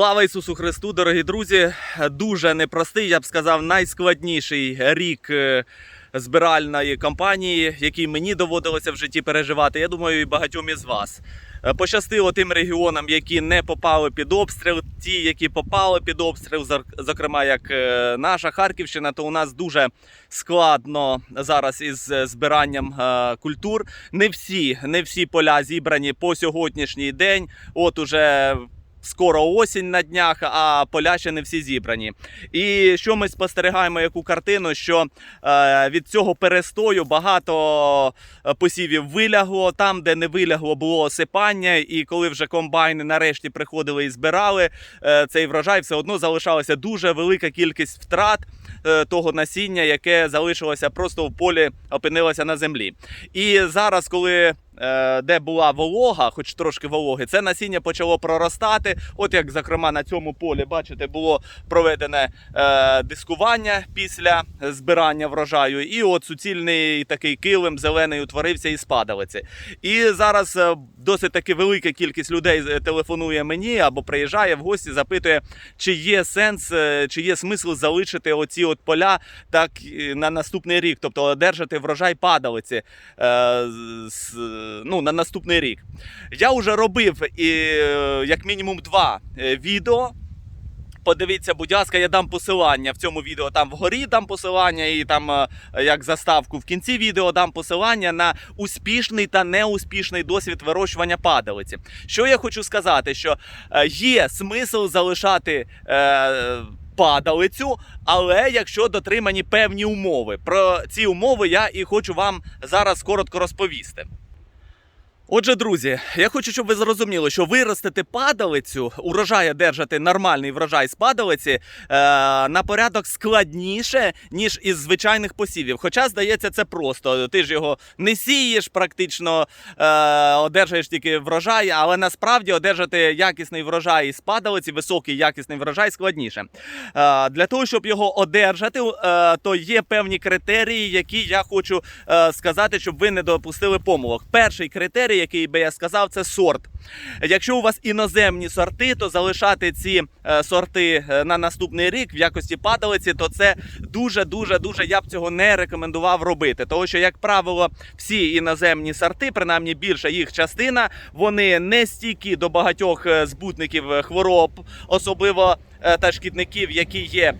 Слава Ісусу Христу, дорогі друзі! Дуже непростий, я б сказав, найскладніший рік е, збиральної кампанії, який мені доводилося в житті переживати. Я думаю, і багатьом із вас. Е, Пощастило тим регіонам, які не попали під обстріл. Ті, які попали під обстріл, зокрема, як е, наша Харківщина, то у нас дуже складно зараз із збиранням культур. Не всі, не всі поля зібрані по сьогоднішній день. От уже скоро осінь на днях, а поля ще не всі зібрані. І що ми спостерігаємо, яку картину, що е, від цього перестою багато е, посівів вилягло. Там, де не вилягло, було осипання. І коли вже комбайни нарешті приходили і збирали е, цей врожай, все одно залишалася дуже велика кількість втрат того насіння, яке залишилося просто в полі, опинилося на землі. І зараз, коли де була волога, хоч трошки вологи, це насіння почало проростати. От як, зокрема, на цьому полі, бачите, було проведене е, дискування після збирання врожаю. І от суцільний такий килим зелений утворився із падалиці. І зараз е, досить таки велика кількість людей е, телефонує мені або приїжджає в гості, запитує, чи є сенс, е, чи є смисл залишити оці от поля так е, на наступний рік, тобто одержати врожай падалиці е, з, ну, на наступний рік. Я вже робив і, е, як мінімум два е, відео. Подивіться, будь ласка, я дам посилання в цьому відео. Там вгорі дам посилання, і там е, як заставку в кінці відео дам посилання на успішний та неуспішний досвід вирощування падалиці. Що я хочу сказати, що є смисл залишати. Е, Падалицю, але якщо дотримані певні умови. Про ці умови я і хочу вам зараз коротко розповісти. Отже, друзі, я хочу, щоб ви зрозуміли, що виростити падалицю, урожай одержати нормальний врожай з падалиці е, на порядок складніше, ніж із звичайних посівів. Хоча, здається, це просто. Ти ж його не сієш, практично е, одержуєш тільки врожай, але насправді одержати якісний врожай із падалиці, високий якісний врожай складніше. Е, для того, щоб його одержати, е, то є певні критерії, які я хочу е, сказати, щоб ви не допустили помилок. Перший критерій, який би я сказав, це сорт. Якщо у вас іноземні сорти, то залишати ці е, сорти е, на наступний рік в якості падалиці, то це дуже дуже я б цього не рекомендував робити. Тому що, як правило, всі іноземні сорти, принаймні більша їх частина, вони не стійкі до багатьох е, збутників хвороб, особливо та шкідників, які є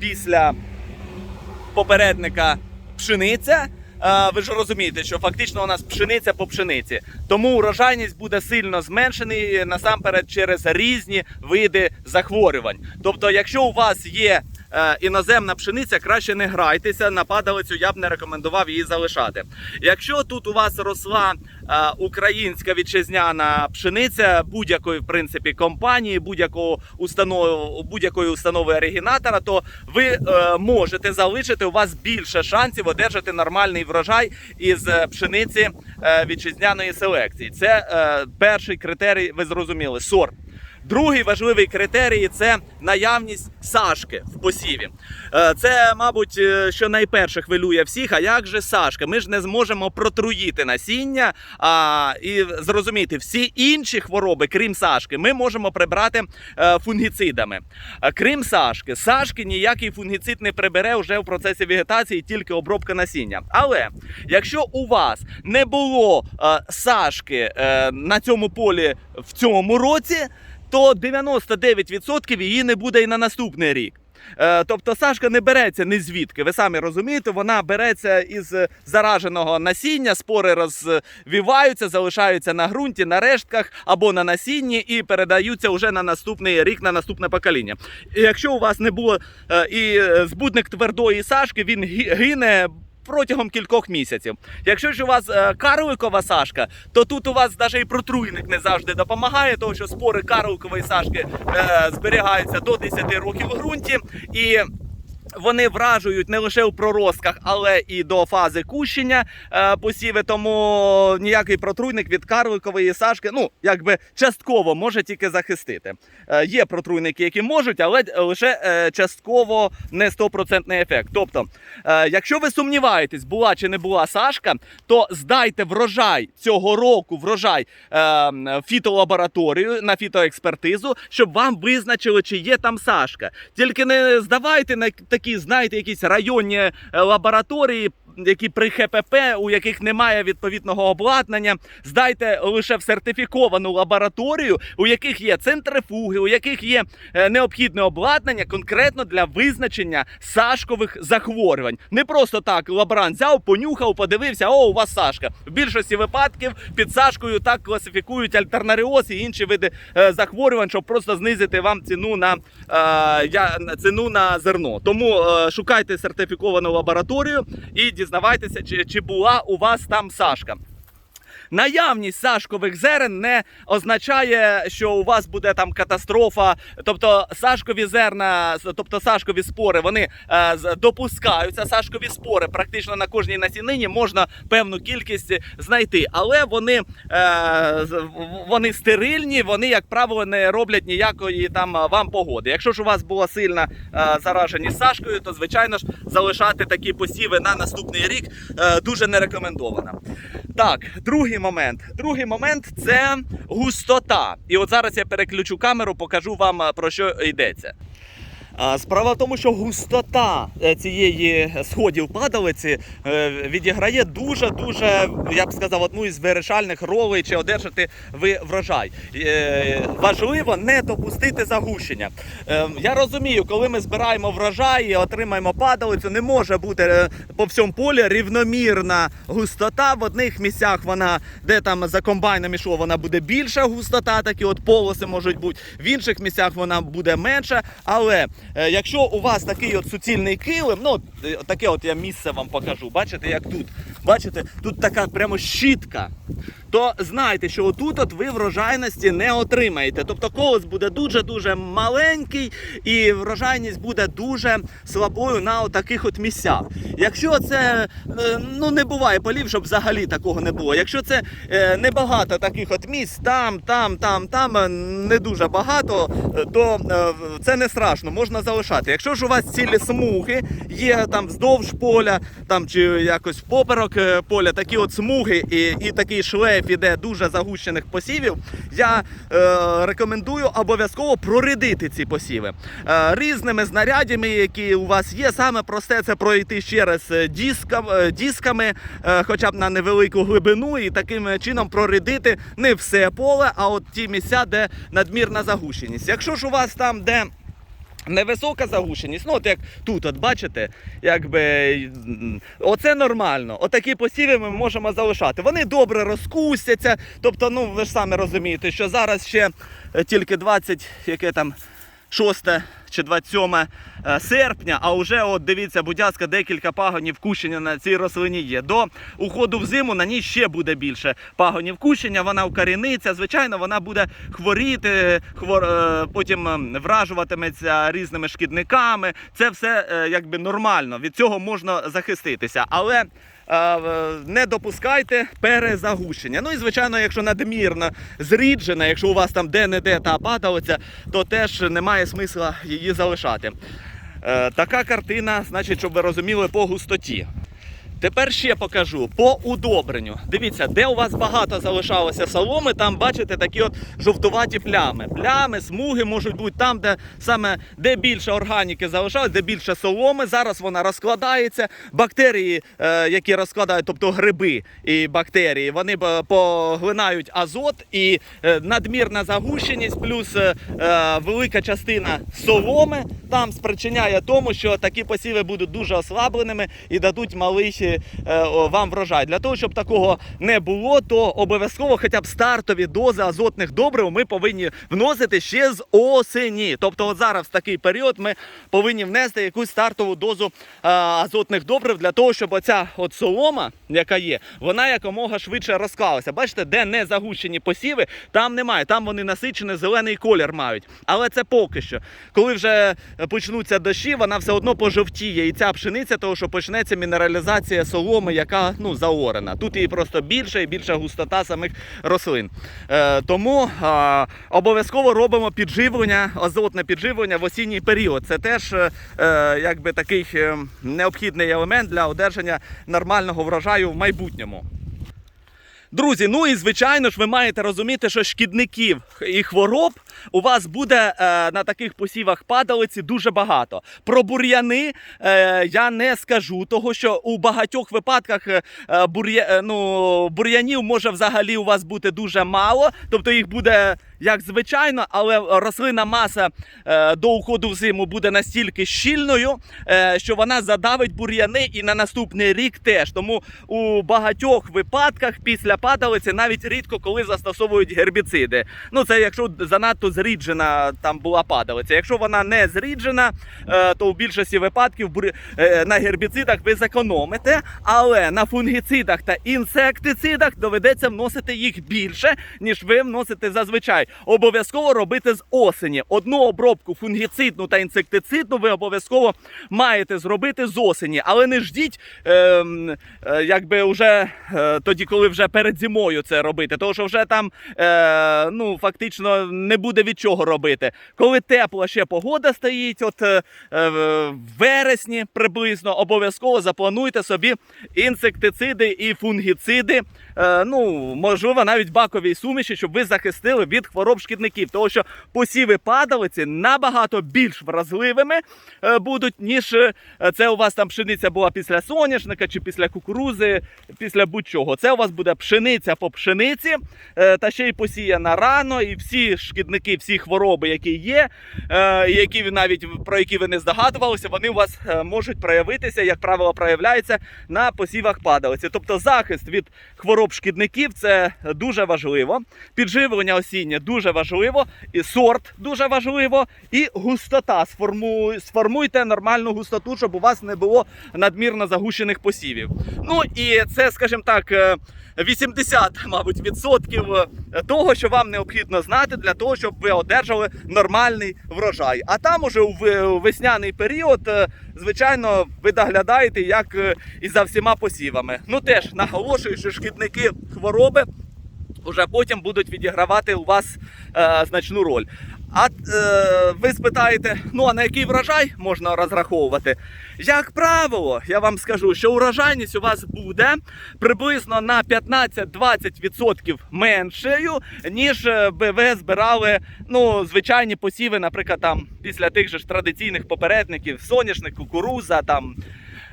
після попередника пшениця. А, Ви ж розумієте, що фактично у нас пшениця по пшениці. Тому урожайність буде сильно зменшений насамперед через різні види захворювань. Тобто, якщо у вас є е, іноземна пшениця, краще не грайтеся на падалицю, я б не рекомендував її залишати. Якщо тут у вас росла е, українська вітчизняна пшениця будь-якої в принципі компанії, будь-якого установи, будь-якої установи оригінатора, то ви е, можете залишити у вас більше шансів одержати нормальний врожай із е, пшениці е, вітчизняної селекції. Це е, перший критерій, ви зрозуміли, сорт. Другий важливий критерій це наявність сашки в посіві. Е, Це, мабуть, е, що найперше хвилює всіх. А як же сашка? Ми ж не зможемо протруїти насіння. А, і зрозуміти, всі інші хвороби, крім сашки, ми можемо прибрати е, фунгіцидами. Крім сашки, сашки ніякий фунгіцид не прибере вже в процесі вегетації, тільки обробка насіння. Але якщо у вас не було сашки на цьому полі в цьому році, то 99% її не буде і на наступний рік. Е, Тобто Сашка не береться ні звідки. Ви самі розумієте, вона береться із зараженого насіння, спори розвиваються, залишаються на ґрунті, на рештках або на насінні і передаються вже на наступний рік, на наступне покоління. І якщо у вас не було е, і збудник твердої Сашки, він гине. Протягом кількох місяців. Якщо ж у вас е, карликова сашка, то тут у вас навіть і протруйник не завжди допомагає, тому що спори карликової сашки е, зберігаються до 10 років в ґрунті. І Вони вражують не лише у проростках, але і до фази кущення е, посіви. Тому ніякий протруйник від карликової сашки, ну якби частково може тільки захистити. Е, є протруйники, які можуть, але лише е, частково не 100% ефект. Тобто, е, якщо ви сумніваєтесь, була чи не була сашка, то здайте врожай цього року, врожай е, фітолабораторію на фітоекспертизу, щоб вам визначили, чи є там сашка. Тільки не здавайте на такі, знаєте, якісь районні е, лабораторії. Які при ХПП, у яких немає відповідного обладнання, здайте лише в сертифіковану лабораторію, у яких є центрифуги, у яких є е, необхідне обладнання конкретно для визначення сашкових захворювань. Не просто так лаборант взяв, понюхав, подивився, о, у вас сашка. В більшості випадків під сашкою так класифікують альтернаріоз і інші види е, захворювань, щоб просто знизити вам ціну на, е, ціну на зерно. Тому шукайте сертифіковану лабораторію і дізнавайтеся, чи, чи була у вас там сашка. Наявність сашкових зерен не означає, що у вас буде там катастрофа. Тобто сашкові зерна, тобто сашкові спори, вони е, допускаються. Сашкові спори практично на кожній насінині можна певну кількість знайти, але вони, е, вони стерильні, вони, як правило, не роблять ніякої там е, вам погоди. Якщо ж у вас була сильна зараженість сашкою, то звичайно ж залишати такі посіви на наступний рік дуже не рекомендовано. Так, другий момент. Другий момент це густота. І от зараз я переключу камеру, покажу вам про що йдеться. Справа в тому, що густота е, цієї сходів падалиці е, відіграє дуже-дуже, я б сказав, одну із вирішальних ролей, чи одержати ви врожай. Е, Важливо не допустити загущення. Е, Я розумію, коли ми збираємо врожай і отримаємо падалицю, не може бути е, по всьому полі рівномірна густота. В одних місцях вона, де там за комбайном ішло, вона буде більша густота, такі от полоси можуть бути. В інших місцях вона буде менша. Але е, якщо у вас такий от суцільний килим, ну е, таке от я місце вам покажу. Бачите, як тут? Бачите, тут така прямо щітка. То знайте, що отут от ви врожайності не отримаєте. Тобто колос буде дуже-дуже маленький і врожайність буде дуже слабою на таких от місцях. Якщо це е, ну не буває полів, щоб взагалі такого не було. Якщо це е, небагато таких от місць, там, там, там, там е, не дуже багато, е, то е, це не страшно, можна залишати. Якщо ж у вас цілі смуги є там вздовж поля, там чи якось поперек е, поля, такі от смуги і, і такий шлейф іде дуже загущених посівів, я е, рекомендую обов'язково прорядити ці посіви. Е, різними знарядями, які у вас є, саме просте це пройти ще раз е, дискам, е, е, хоча б на невелику глибину, і таким чином прорядити не все поле, а от ті місця, де надмірна загущеність. Якщо ж у вас там, де Невисока загушеність, ну от як тут, от бачите, якби оце нормально. Отакі посіви ми можемо залишати. Вони добре розкусяться. Тобто, ну ви ж самі розумієте, що зараз ще тільки 20, яке там 6 чи 27 е, серпня, а вже от дивіться, будь ласка, декілька пагонів кущення на цій рослині є. До уходу в зиму на ній ще буде більше пагонів кущення, вона укоріниться. Звичайно, вона буде хворіти, хвор... е, потім ем, вражуватиметься різними шкідниками. Це все е, якби нормально. Від цього можна захиститися. Але не допускайте перезагущення. Ну і звичайно, якщо надмірно зріджена, якщо у вас там де-не-де та падалиця, то теж немає смисла її залишати. Е, Така картина, значить, щоб ви розуміли по густоті. Тепер ще покажу по удобренню. Дивіться, де у вас багато залишалося соломи, там бачите такі от жовтуваті плями. Плями, смуги можуть бути там, де саме де більше органіки залишалось, де більше соломи. Зараз вона розкладається. Бактерії, е, які розкладають, тобто гриби і бактерії, вони поглинають азот і е, надмірна загущеність, плюс е, велика частина соломи там спричиняє тому, що такі посіви будуть дуже ослабленими і дадуть малий е, вам врожай. Для того, щоб такого не було, то обов'язково хоча б стартові дози азотних добрив ми повинні вносити ще з осені. Тобто, от зараз в такий період ми повинні внести якусь стартову дозу е, азотних добрив для того, щоб оця от солома, яка є, вона якомога швидше розклалася. Бачите, де не загущені посіви, там немає. Там вони насичений зелений колір мають. Але це поки що. Коли вже почнуться дощі, вона все одно пожовтіє. І ця пшениця, того що почнеться мінералізація соломи, яка ну заорена. Тут її просто більше і більша густота самих рослин. Е, тому е, обов'язково робимо підживлення, азотне підживлення в осінній період. Це теж е, е, якби такий е, необхідний елемент для одержання нормального врожаю в майбутньому. Друзі, ну і звичайно ж, ви маєте розуміти, що шкідників і хвороб у вас буде е, на таких посівах падалиці дуже багато. Про бур'яни е, я не скажу, того що у багатьох випадках е, бур'я, е, ну, бур'янів може взагалі у вас бути дуже мало, тобто їх буде. Як звичайно, але рослина маса е, до уходу в зиму буде настільки щільною, е, що вона задавить бур'яни і на наступний рік теж. Тому у багатьох випадках після падалиці навіть рідко коли застосовують гербіциди. Ну це якщо занадто зріджена там була падалиця. Якщо вона не зріджена, е, то в більшості випадків е, на гербіцидах ви зекономите, але на фунгіцидах та інсектицидах доведеться вносити їх більше, ніж ви вносите зазвичай. Обов'язково робити з осені. Одну обробку фунгіцидну та інсектицидну ви обов'язково маєте зробити з осені, але не ждіть, е, е, якби вже е, тоді, коли вже перед зимою це робити, тому що вже там е, ну фактично не буде від чого робити. Коли тепла ще погода стоїть, от е, е, в вересні приблизно обов'язково заплануйте собі інсектициди і фунгіциди. Е, ну можливо, навіть бакові суміші, щоб ви захистили від хвороб шкідників, тому що посіви падалиці набагато більш вразливими е, будуть, ніж е, це у вас там пшениця була після соняшника чи після кукурузи, після будь-чого. Це у вас буде пшениця по пшениці, та ще й посіяна рано, і всі шкідники, всі хвороби, які є, які навіть про які ви не здогадувалися, вони у вас можуть проявитися, як правило, проявляються на посівах падалиці. Тобто захист від хвороб шкідників це дуже важливо. Підживлення осіння дуже важливо, і сорт дуже важливо, і густота. Сформуй, сформуйте нормальну густоту, щоб у вас не було надмірно загущених посівів. Ну і це, скажімо так, е, 80, мабуть, відсотків е, того, що вам необхідно знати для того, щоб ви одержали нормальний врожай. А там уже у весняний період, е, звичайно, ви доглядаєте, як е, і за всіма посівами. Ну теж наголошую, що шкідники хвороби вже потім будуть відігравати у вас е, значну роль. А е, ви спитаєте, ну а на який врожай можна розраховувати? Як правило, я вам скажу, що урожайність у вас буде приблизно на 15-20% меншою, ніж е, би ви збирали ну, звичайні посіви, наприклад, там після тих же ж традиційних попередників, соняшник, кукуруза там.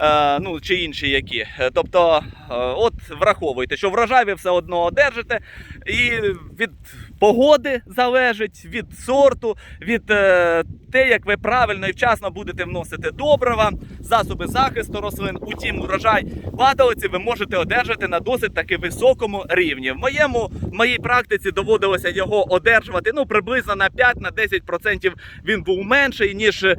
Е, ну, чи інші які. Тобто, е, от враховуйте, що врожай ви все одно одержите, і від погоди залежить, від сорту, від е, те, як ви правильно і вчасно будете вносити добрива, засоби захисту рослин. Утім, урожай падалиці ви можете одержати на досить таки високому рівні. В моєму в моїй практиці доводилося його одержувати ну приблизно на 5-10% він був менший, ніж е,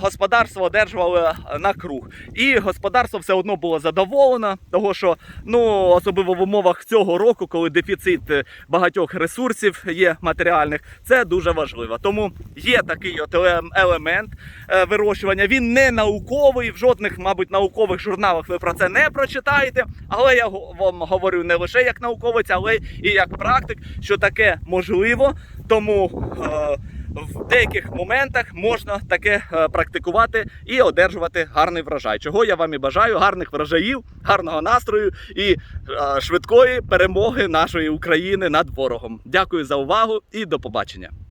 господарство одержувало на круг. І господарство все одно було задоволено, того що ну особливо в умовах цього року, коли дефіцит е, багатьох ресурсів є матеріальних, це дуже важливо. Тому є такий от елемент е, вирощування. Він не науковий, в жодних, мабуть, наукових журналах ви про це не прочитаєте. Але я вам говорю не лише як науковець, але і як практик, що таке можливо. Тому. Е, в деяких моментах можна таке е, практикувати і одержувати гарний врожай. Чого я вам і бажаю гарних врожаїв, гарного настрою і е, швидкої перемоги нашої України над ворогом. Дякую за увагу і до побачення.